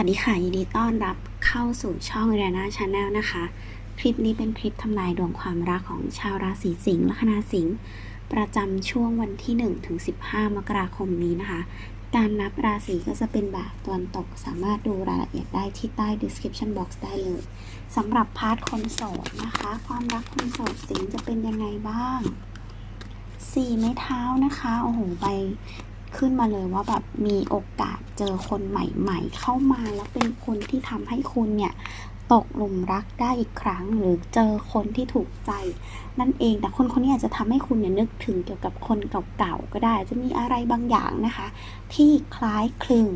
วัสดีค่ะ ยินดีต้อนรับเข้าสู่ช่องเรียนาชาแนลนะคะ คลิปนี้เป็นคลิปทำนายดวงความรักของชาวราศีสิงห์ลัคนาสิงห์ประจำช่วงวันที่1ถึง15 มกราคมนี้นะคะ การนับราศีก็จะเป็นแบบตะวันตกสามารถดูรายละเอียดได้ที่ใต้ description box ได้เลยสำหรับพาร์ทคนโสดนะคะ ความรักคนโสดสิงห์จะเป็นยังไงบ้างสี่ไม้เท้านะคะโอ้โหไปขึ้นมาเลยว่าแบบมีโอกาส เจอคนใหม่ๆ เข้ามาแล้วเป็นคนที่ทำให้คุณเนี่ยตกหลุมรักได้อีกครั้ง หรือเจอคนที่ถูกใจ นั่นเองแต่คนคนนี้อาจจะทำให้คุณเนี่ยนึกถึงเกี่ยวกับคนเก่าๆก็ได้จะมีอะไรบางอย่างนะคะ ที่คล้ายคลึง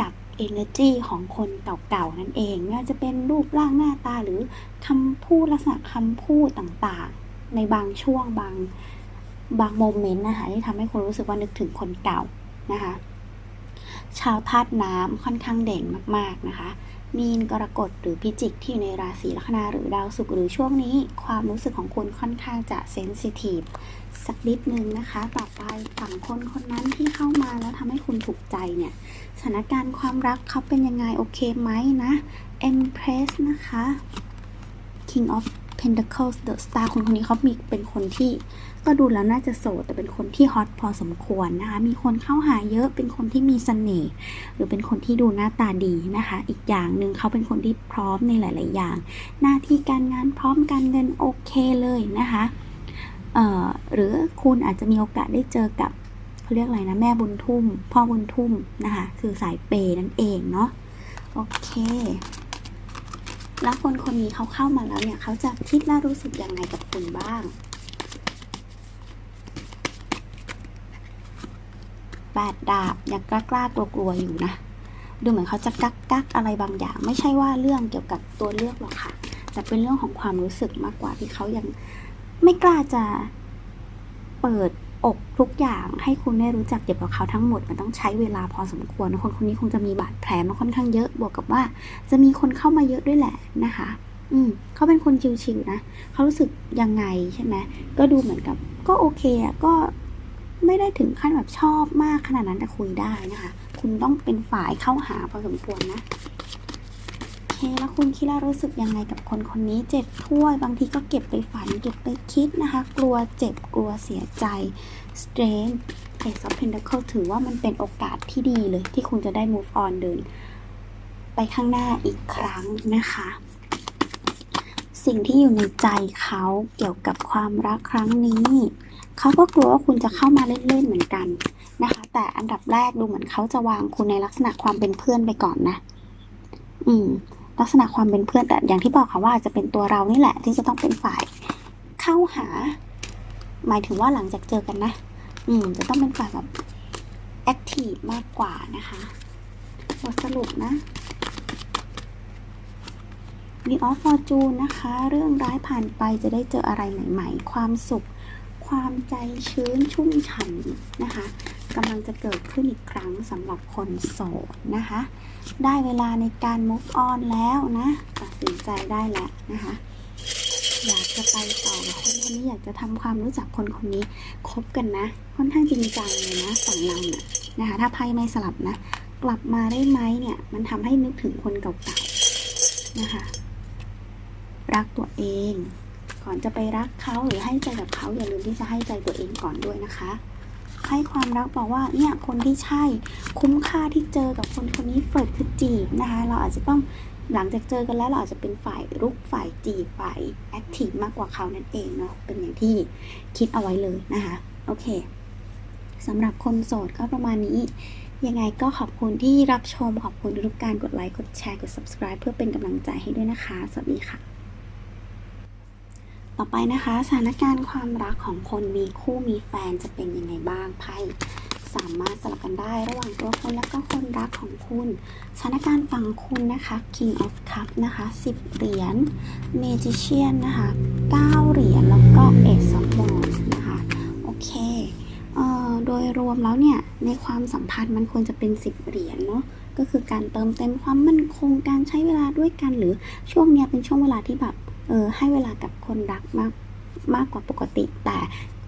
กับ energy ของคนเก่าๆนั่นเองไม่ว่าจะเป็นรูปร่างหน้าตาหรือคำพูดลักษณะคำพูดต่างๆ ในบางช่วงบางบางโมเมนต์นะคะที่ทำให้คุณรู้สึกว่านึกถึงคนเก่านะคะ ชาวธาตุน้ำค่อนข้างเด่นมากๆนะคะ มีนกรกฎหรือพิจิกที่อยู่ในราศีลัคนาหรือดาวศุกร์หรือช่วงนี้ ความรู้สึกของคุณค่อนข้างจะเซนซิทีฟสักนิดนึงนะคะ ต่อไปฝั่งคนคนนั้นที่เข้ามาแล้วทำให้คุณถูกใจเนี่ยสถานการณ์ความรักเขาเป็นยังไงโอเคไหมนะ Empress นะคะ King of Pentacles The Star คนคนนี้เขามีเป็นคนที่ก็ดูแล้วน่าจะโสดแต่เป็นคนที่ฮอตพอสมควรนะคะ มีคนเข้าหาเยอะเป็นคนที่มีเสน่ห์หรือเป็นคนที่ดูหน้าตาดีนะคะ อีกอย่างหนึ่งเขาเป็นคนที่พร้อมในหลาย ๆ อย่าง หน้าที่การงานพร้อมการเงินโอเคเลยนะคะหรือคุณอาจจะมีโอกาสได้เจอกับเขาเรียกอะไรนะแม่บุญทุ่ม พ่อบุญทุ่มนะคะ คือสายเปย์นั่นเองเนาะโอเค แล้วคนคนนี้เขาเข้ามาแล้วเนี่ยเขาจะคิดและรู้สึกยังไงกับคุณบ้าง แปดดาบยังกล้ากล้ากลัวกลัวๆอยู่นะ ดูเหมือนเขาจะกักกักอะไรบางอย่าง ไม่ใช่ว่าเรื่องเกี่ยวกับตัวเลือกหรอกค่ะ แต่เป็นเรื่องของความรู้สึกมากกว่าที่เขายังไม่กล้าจะเปิด อกทุกอย่างให้คุณได้รู้จักเกี่ยวกับเขาทั้งหมดมันต้องใช้เวลาพอสมควรคนคนนี้คงจะมีบาดแผลมาค่อนข้างเยอะบวกกับว่า จะมีคนเข้ามาเยอะด้วยแหละนะคะ อืมเขาเป็นคนชิวๆนะเขารู้สึกยังไงใช่ไหมก็ดูเหมือนกับ ก็โอเคอะก็ไม่ได้ถึงขั้นแบบชอบมากขนาดนั้นแต่คุยได้นะคะ คุณต้องเป็นฝ่ายเข้าหาพอสมควรนะ คแล้วคุณคิดแล้วรู้สึกยังไงกับคนคนนี้เจ็บถ้วย บางทีก็เก็บไปฝันเก็บไปคิดนะคะ กลัวเจ็บกลัวเสียใจ strain Ace of Pentacles ถือว่ามันเป็นโอกาสที่ดีเลย ที่คุณจะได้ move on เดิน ไปข้างหน้าอีกครั้งนะคะ สิ่งที่อยู่ในใจเขาเกี่ยวกับความรักครั้งนี้ เขาก็กลัวว่าคุณจะเข้ามาเล่นๆเหมือนกันนะคะ แต่อันดับแรกดูเหมือนเขาจะวางคุณในลักษณะความเป็นเพื่อนไปก่อนนะ อืม ลักษณะความเป็นเพื่อนแต่อย่างที่บอกค่ะว่าจจะเป็นตัวเรานี่แหละ ที่จะต้องเป็นฝ่ายเข้าหา หมายถึงว่าหลังจากเจอกันนะ อืม จะต้องเป็นฝ่ายแบบแอคทีฟมากกว่านะคะบทสรุปนะมีออฟฟอร์จูนนะคะ เรื่องร้ายผ่านไปจะได้เจออะไรใหม่ ๆ ความสุข ความใจชื้นชุ่มฉ่ำนะคะ กำลังจะเกิดขึ้นอีกครั้งสำหรับคนโสดนะคะ ได้เวลาในการ move on แล้วนะตัดสินใจได้แล้วนะคะ อยากจะไปต่อกับคนคนนี้อยากจะทำความรู้จักคนคนนี้คบกันนะ ค่อนข้างจริงจังเลยนะฝั่งเราเนี่ยนะคะ ถ้าไพ่ไม่สลับนะ กลับมาได้ไหมเนี่ย มันทำให้นึกถึงคนเก่าๆนะคะ รักตัวเองก่อนจะไปรักเขาหรือให้ใจกับเขาอย่าลืมที่จะให้ใจตัวเองก่อนด้วยนะคะ ให้ความรักบอกว่าเนี่ยคนที่ใช่คุ้มค่าที่เจอกับคนคนนี้เฟิดคือจีบนะคะเราอาจจะต้องหลังจากเจอกันแล้วเราอาจจะเป็นฝ่ายรุกฝ่ายจีบฝ่ายแอคทีฟมากกว่าเขานั่นเองเนาะเป็นอย่างที่คิดเอาไว้เลยนะคะโอเคสำหรับคนโสดก็ประมาณนี้ยังไงก็ขอบคุณที่รับชมขอบคุณทุกการกดไลค์กดแชร์กด subscribe เพื่อเป็นกำลังใจให้ด้วยนะคะ สวัสดีค่ะ ต่อไปนะคะสถานการณ์ความรักของคนมีคู่มีแฟนจะเป็นยังไงบ้างไพ่สามารถสลับกันได้ระหว่างตัวคนและก็คนรักของคุณสถานการณ์ฝั่งคุณนะคะ King of Cup นะคะ 10 เหรียญ Magician นะคะ 9 เหรียญ แล้วก็ Ace of Wands นะคะ โอเคเอ่อโดยรวมแล้วเนี่ย ในความสัมพันธ์มันควรจะเป็น 10 เหรียญเนาะก็คือการเติมเต็มความมั่นคงการใช้เวลาด้วยกันหรือช่วงเนี้ยเป็นช่วงเวลาที่แบบ เออให้เวลากับคนรักมากมากกว่าปกติ แต่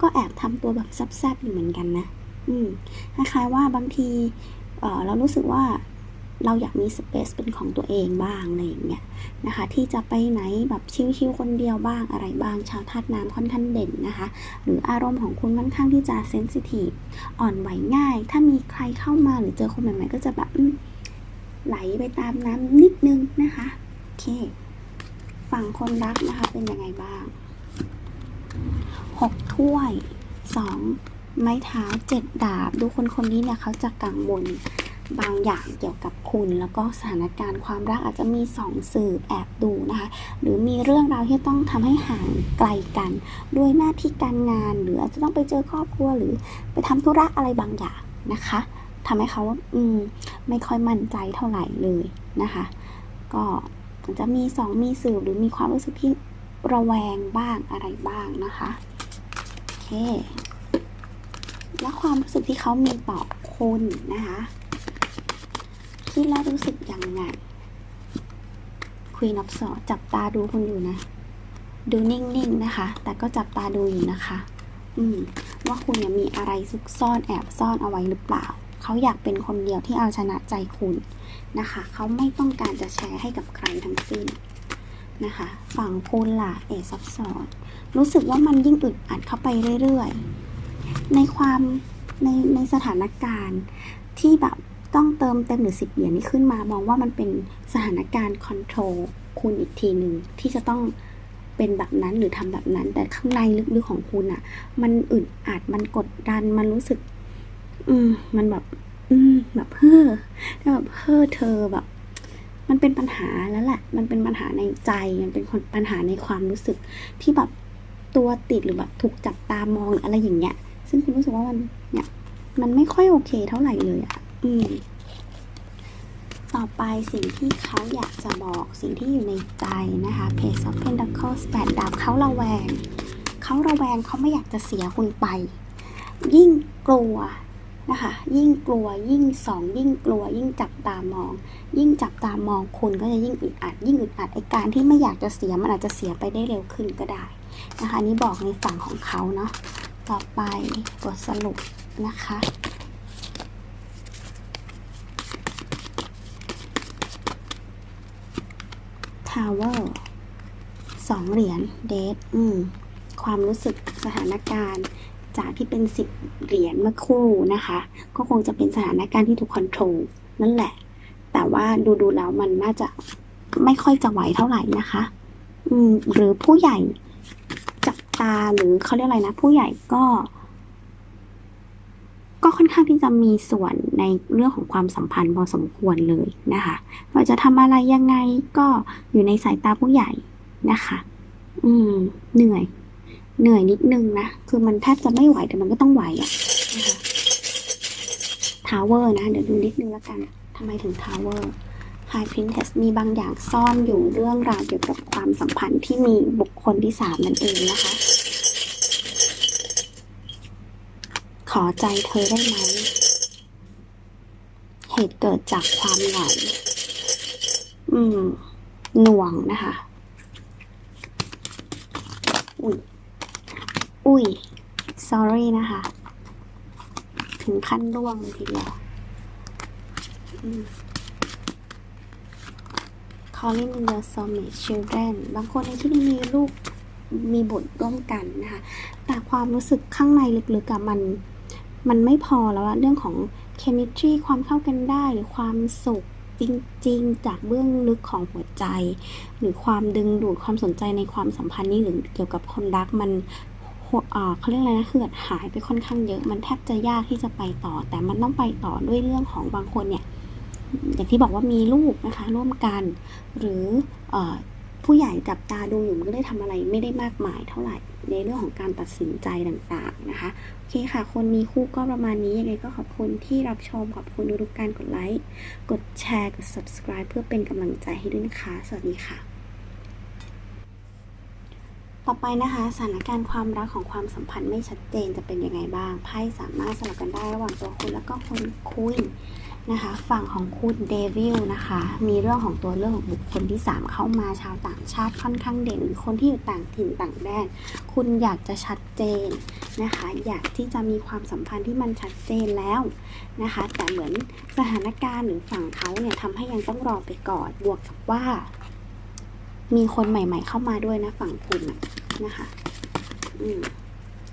ก็แอบทำตัวแบบแซบๆอยู่เหมือนกันนะ อืมคล้ายๆว่าบางทีเออเรารู้สึกว่าเราอยากมีสเปซเป็นของตัวเองบ้างอะไรอย่างเงี้ยนะคะ ที่จะไปไหนแบบชิลๆคนเดียวบ้างอะไรบ้าง ชาวธาตุน้ำค่อนข้างเด่นนะคะ หรืออารมณ์ของคุณค่อนข้างที่จะเซนซิทีฟอ่อนไหวง่าย ถ้ามีใครเข้ามาหรือเจอคนใหม่ๆก็จะแบบไหลไปตามน้ำนิดนึงนะคะ โอเค ฝั่งคนรักนะคะเป็นยังไงบ้างหกถ้วยสองไม้เท้าเจ็ดดาบ ดูคนคนนี้เนี่ยเขาจะกังวลบางอย่างเกี่ยวกับคุณ แล้วก็สถานการณ์ความรักอาจจะมีสองสื่อแอบดูนะคะ หรือมีเรื่องราวที่ต้องทำให้ห่างไกลกัน ด้วยหน้าที่การงาน หรืออาจจะต้องไปเจอครอบครัวหรือไปทำธุระอะไรบางอย่างนะคะทำให้เขาอืมไม่ค่อยมั่นใจเท่าไหร่เลยนะคะ ก็ อาจจะมีสองมีสื่อหรือมีความรู้สึกที่ระแวงบ้างอะไรบ้างนะคะโอเค และความรู้สึกที่เขามีต่อคุณนะคะคิดแล้วรู้สึกยังไง Queen of Swords จับตาดูคุณอยู่นะ ดูนิ่งๆนะคะ แต่ก็จับตาดูอยู่นะคะ อืม ว่าคุณเนี่ยมีอะไรซุกซ่อนแอบซ่อนเอาไว้หรือเปล่า เขาอยากเป็นคนเดียวที่เอาชนะใจคุณนะคะ เขาไม่ต้องการจะแชร์ให้กับใครทั้งสิ้นนะคะ ฝั่งคุณล่ะเอซับซอดรู้สึกว่ามันยิ่งอึดอัดเข้าไปเรื่อยๆ ในความในในสถานการณ์ที่แบบต้องเติมเต็มหรือสิบเหรียญนี่ขึ้นมามองว่ามันเป็นสถานการณ์คอนโทรลคุณอีกทีหนึ่งที่จะต้องเป็นแบบนั้นหรือทำแบบนั้น แต่ข้างในลึกๆของคุณอะ่ะ มันอึดอัดมันกดดันมันรู้สึก อืม มันแบบ อืม แบบเพ้อแบบเพ้อเธอแบบ มันเป็นปัญหาแล้วแหละ มันเป็นปัญหาในใจ มันเป็นคนปัญหาในความรู้สึกที่แบบตัวติดหรือแบบถูกจับตามองหรืออะไรอย่างเงี้ย ซึ่งคุณรู้สึกว่ามันเนี่ย มันไม่ค่อยโอเคเท่าไหร่เลยอะอืม ต่อไปสิ่งที่เขาอยากจะบอกสิ่งที่อยู่ในใจนะคะ Page of Pentacles แปดดาบเขาระแวง เขาระแวงเขาไม่อยากจะเสียคุณไป ยิ่งกลัว นะคะ ยิ่งกลัวยิ่งสองยิ่งกลัว ยิ่งจับตามอง ยิ่งจับตามองคุณก็จะยิ่งอึดอัด ยิ่งอึดอัดไอการที่ไม่อยากจะเสียมันอาจจะเสียไปได้เร็วขึ้นก็ได้นะคะนนี้บอกในฝั่งของเขาเนาะต่อไปบทสรุปนะคะทาวเวอร์สองเหรียญเดทอืมความรู้สึกสถานการณ์ จากที่เป็นสิบเหรียญเมื่อครู่นะคะ ก็คงจะเป็นสถานการณ์ที่ถูกคอนโทรลนั่นแหละ แต่ว่าดูดูแล้วมันน่าจะไม่ค่อยจะไหวเท่าไหร่นะคะ อืมหรือผู้ใหญ่จับตาหรือเขาเรียกอะไรนะ ผู้ใหญ่ก็ ก็ค่อนข้างที่จะมีส่วนในเรื่องของความสัมพันธ์พอสมควรเลยนะคะว่าจะทำอะไรยังไงก็อยู่ในสายตาผู้ใหญ่นะคะ อืม เหนื่อย เหนื่อยนิดนึงนะ คือมันแทบจะไม่ไหวแต่มันก็ต้องไหวอะนะคะทาวเวอร์นะ เดี๋ยวดูนิดนึงแล้วกันทำไมถึงทาวเวอร์ High Princess มีบางอย่างซ่อนอยู่เรื่องราวเกี่ยวกับความสัมพันธ์ที่มีบุคคลที่สามนั่นเองนะคะ ขอใจเธอได้ไหม เหตุเกิดจากความเหงอืม หน่วงนะคะ อุ้ย อุ้ย sorry นะคะ ถึงขั้นร่วงทีเดียวอ calling your soulmate children บางคนในที่นี้มีลูกมีบุตรร่วมกันนะคะ แต่ความรู้สึกข้างในลึกๆอะมัน มันไม่พอแล้วอะเรื่องของ chemistry ความเข้ากันได้หรือความสุขจริงๆ จากเบื้องลึกของหัวใจ หรือความดึงดูดความสนใจในความสัมพันธ์นี้หรือเกี่ยวกับคนรักมัน เขาเรียกอะไรนะเหือดหายไปค่อนข้างเยอะ มันแทบจะยากที่จะไปต่อ แต่มันต้องไปต่อด้วยเรื่องของบางคนเนี่ย อย่างที่บอกว่ามีลูกนะคะ ร่วมกัน หรืออผู้ใหญ่จับตาดูอยู่มันก็เลยทำอะไรไม่ได้มากมายเท่าไหร่ ในเรื่องของการตัดสินใจต่างๆนะคะโอเคค่ะ คนมีคู่ก็ประมาณนี้ยังไงก็ขอบคุณที่รับชมขอบคุณทุกการกดไลค์กดแชร์กด subscribe เพื่อเป็นกำลังใจให้ด้วยนะคะ สวัสดีค่ะ ต่อไปนะคะสถานการณ์ความรักของความสัมพันธ์ไม่ชัดเจนจะเป็นยังไงบ้างไพ่สามารถสลับกันได้ระหว่างตัวคุณแล้วก็คนคุยนะคะฝั่งของคุณเดวิลนะคะมีเรื่องของตัวเรื่องของบุคคลที่ 3 เข้ามาชาวต่างชาติค่อนข้างเด่นหรือคนที่อยู่ต่างถิ่นต่างแดน คุณอยากจะชัดเจนนะคะ อยากที่จะมีความสัมพันธ์ที่มันชัดเจนแล้วนะคะ แต่เหมือนสถานการณ์หรือฝั่งเขาเนี่ยทำให้ยังต้องรอไปก่อนบวกกับว่า มีคนใหม่ ๆ เข้ามาด้วยนะฝั่งคุณนะนะคะ อืม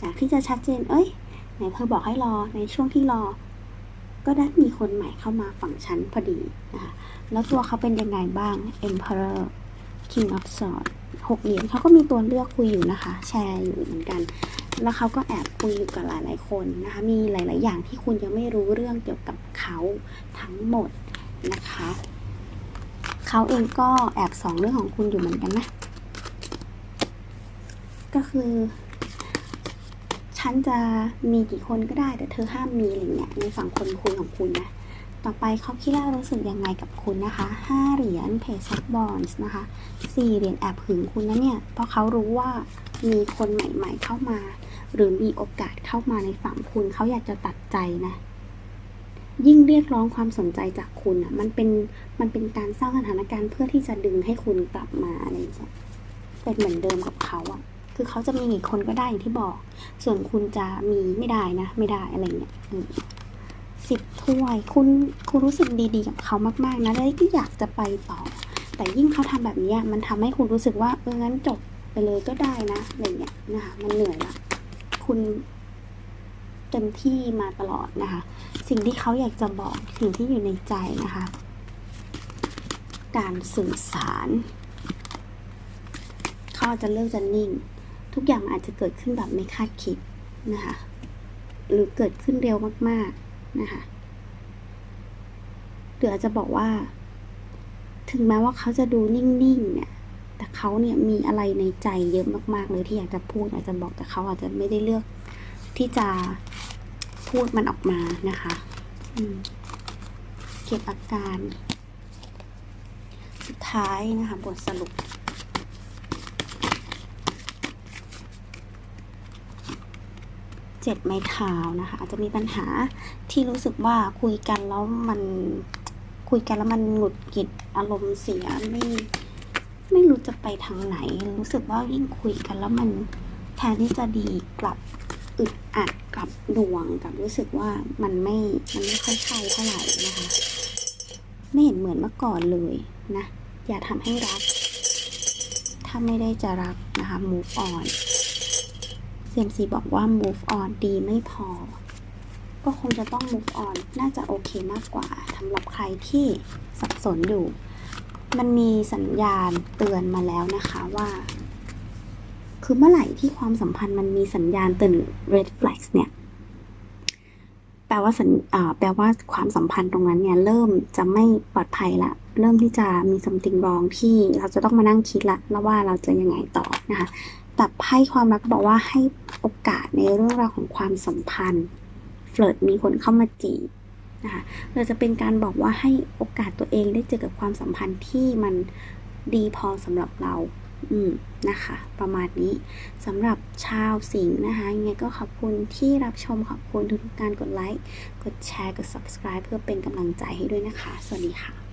จากที่จะชัดเจน เอ้ย ไหนเธอบอกให้รอ ในช่วงที่รอ ก็ได้มีคนใหม่เข้ามาฝั่งฉันพอดีนะคะ แล้วตัวเขาเป็นยังไงบ้าง Emperor King of Swords หกเหรียญเขาก็มีตัวเลือกคุยอยู่นะคะ แชร์อยู่เหมือนกัน แล้วเขาก็แอบคุยอยู่กับหลายๆคนนะคะ มีหลาย ๆ อย่างที่คุณยังไม่รู้เรื่องเกี่ยวกับเขาทั้งหมดนะคะ เขาเองก็แอบส่องเรื่องของคุณอยู่เหมือนกันนะ ก็คือ ฉันจะมีกี่คนก็ได้แต่เธอห้ามมีอะไรเงี้ยในฝั่งคนคุยของคุณนะ ต่อไปเขาคิดว่ารู้สึกยังไงกับคุณนะคะห้าเหรียญเพจซับบอนส์นะคะสี่เหรียญแอบหึงคุณนะเนี่ย เพราะเขารู้ว่ามีคนใหม่ ๆ เข้ามา หรือมีโอกาสเข้ามาในฝั่งคุณเขาอยากจะตัดใจนะ ยิ่งเรียกร้องความสนใจจากคุณอะ มันเป็น มันเป็นการสร้างสถานการณ์เพื่อที่จะดึงให้คุณกลับมาอะไรอย่างเงี้ย เป็นเหมือนเดิมกับเขาอะคือเขาจะมีกี่คนก็ได้อย่างที่บอก ส่วนคุณจะมีไม่ได้นะ ไม่ได้อะไรเงี้ยสิบถ้วย คุณ คุณรู้สึกดีๆกับเขามากๆนะแล้วก็อยากจะไปต่อ แต่ยิ่งเขาทำแบบนี้มันทำให้คุณรู้สึกว่า เอองั้นจบไปเลยก็ได้นะ อะไรเงี้ยนะคะ มันเหนื่อยละ คุณ เต็มที่มาตลอดนะคะ สิ่งที่เขาอยากจะบอกสิ่งที่อยู่ในใจนะคะ การสื่อสารเขาอจะเลิกจะนิ่ง ทุกอย่างอาจจะเกิดขึ้นแบบไม่คาดคิดนะคะหรือเกิดขึ้นเร็วมากๆนะคะหรืออาจจะบอกว่า ถึงแม้ว่าเขาจะดูนิ่งๆเนี่ยแต่เขาเนี่ยมีอะไรในใจเยอะมากๆเลยที่อยากจะพูดอยากจะบอกแต่เขาอาจจะไม่ได้เลือกที่จะ พูดมันออกมานะคะเก็บอาการ สุดท้ายนะคะบทสรุป เจ็ดไม้เท้านะคะ อาจจะมีปัญหาที่รู้สึกว่าคุยกันแล้วมันคุยกันแล้วมันหงุดหงิดอารมณ์เสียไม่ไม่รู้จะไปทางไหน รู้สึกว่ายิ่งคุยกันแล้วมันแทนที่จะดีกลับ อึดอัดกับหน่วงกับรู้สึกว่ามันไม่มันไม่ค่อยใช่เท่าไหร่นะคะ ไม่เห็นเหมือนเมื่อก่อนเลยนะ อย่าทำให้รัก ถ้าไม่ได้จะรักนะคะ move on เซมซีบอกว่า move on ดีไม่พอ ก็คงจะต้อง move on น่าจะโอเคมากกว่าสำหรับใครที่สับสนอยู่ มันมีสัญญาณเตือนมาแล้วนะคะว่า คือเมื่อไหร่ที่ความสัมพันธ์มันมีสัญญาณเตือน red flags เนี่ย แปลว่าสัญแปลว่าความสัมพันธ์ตรงนั้นเนี่ย เริ่มจะไม่ปลอดภัยละ เริ่มที่จะมี something wrong ที่เราจะต้องมานั่งคิดละแล้วว่าเราจะยังไงต่อนะคะแต่ไพ่ความรักบอกว่าให้โอกาสในเรื่องราวของความสัมพันธ์เฟลิร์ตมีคนเข้ามาจีบนะคะเราจะเป็นการบอกว่าให้โอกาสตัวเองได้เจอกับความสัมพันธ์ที่มันดีพอสำหรับเรา อืมนะคะ ประมาณนี้สำหรับชาวสิงห์นะคะยังไงก็ขอบคุณที่รับชมขอบคุณทุกๆการกดไลค์ กดแชร์ กด subscribe เพื่อเป็นกำลังใจให้ด้วยนะคะ สวัสดีค่ะ